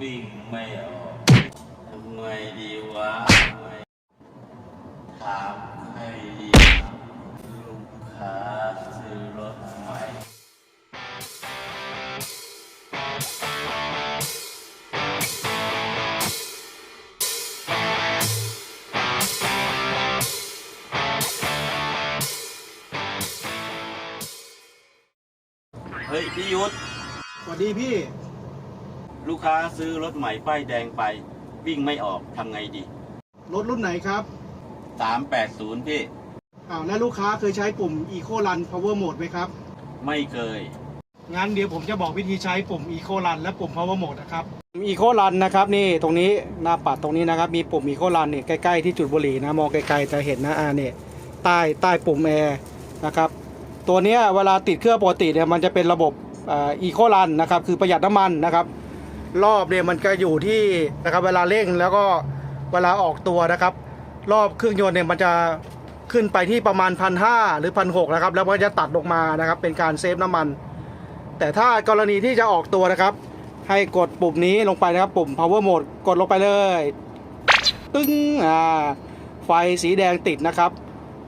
วิ่งไม่ออกทำไงดีวะถามให้ดีลูกค้าซื้อรถใหม่เฮ้ยพี่ยุทธ สวัสดีพี่ ลูกค้าซื้อรถใหม่ป้ายแดงไป วิ่งไม่ออกทำไงดี รถรุ่นไหนครับ380พี่ อ้าวแล้วลูกค้าเคยใช้ปุ่ม Eco Run Power Mode ไหมครับ ไม่เคย งั้นเดี๋ยวผมจะบอกวิธีใช้ปุ่ม Eco Run และปุ่ม Power Mode นะครับ Eco Run นะครับนี่ตรงนี้หน้าปัดตรงนี้นะครับมีปุ่ม Eco Run เนี่ยใกล้ๆที่จุดบุหรี่นะมองไกลๆจะเห็นนะอ่าเนี่ยใต้ใต้ปุ่มแอร์นะครับตัวเนี้ยเวลาติดเครื่องปกติเนี่ยมันจะเป็นระบบอีโครันนะครับคือประหยัดน้ำมันนะครับ รอบเนี่ยมันก็อยู่ที่นะครับเวลาเร่งแล้วก็เวลาออกตัวนะครับ รอบเครื่องยนต์เนี่ยมันจะขึ้นไปที่ประมาณพันห้าหรือพันหกนะครับ แล้วมันก็จะตัดลงมานะครับ เป็นการเซฟน้ำมัน แต่ถ้ากรณีที่จะออกตัวนะครับ ให้กดปุ่มนี้ลงไปนะครับ ปุ่ม power mode กดลงไปเลย ตึ้งอ่าไฟสีแดงติดนะครับ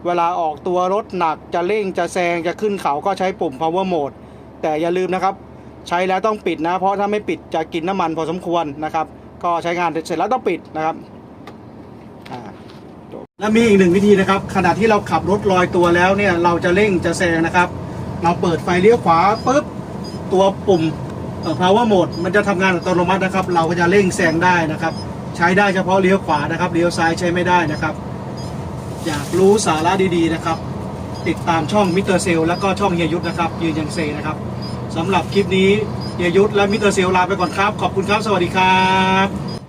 เวลาออกตัวรถหนักจะเร่งจะแซงจะขึ้นเขาก็ใช้ปุ่ม power mode แต่อย่าลืมนะครับ ใช้แล้วต้องปิดนะ เพราะถ้าไม่ปิดจะกินน้ำมันพอสมควรนะครับ ก็ใช้งานเสร็จแล้วต้องปิดนะครับและมีอีกหนึ่งวิธีนะครับ ขณะที่เราขับรถลอยตัวแล้วเนี่ยเราจะเร่งจะแซงนะครับ เราเปิดไฟเลี้ยวขวาปุ๊บตัวปุ่มเอ่อ power mode มันจะทำงานอัตโนมัตินะครับ เราก็จะเร่งแซงได้นะครับ ใช้ได้เฉพาะเลี้ยวขวานะครับเลี้ยวซ้ายใช้ไม่ได้นะครับ อยากรู้สาระดีๆนะครับ ติดตามช่องมิเตอร์เซลแล้วก็ช่องเฮียยุทธนะครับยืนยันเซนะครับ สำหรับคลิปนี้เยยุทธและมิเตอร์เซลลาไปก่อนครับ ขอบคุณครับ สวัสดีครับ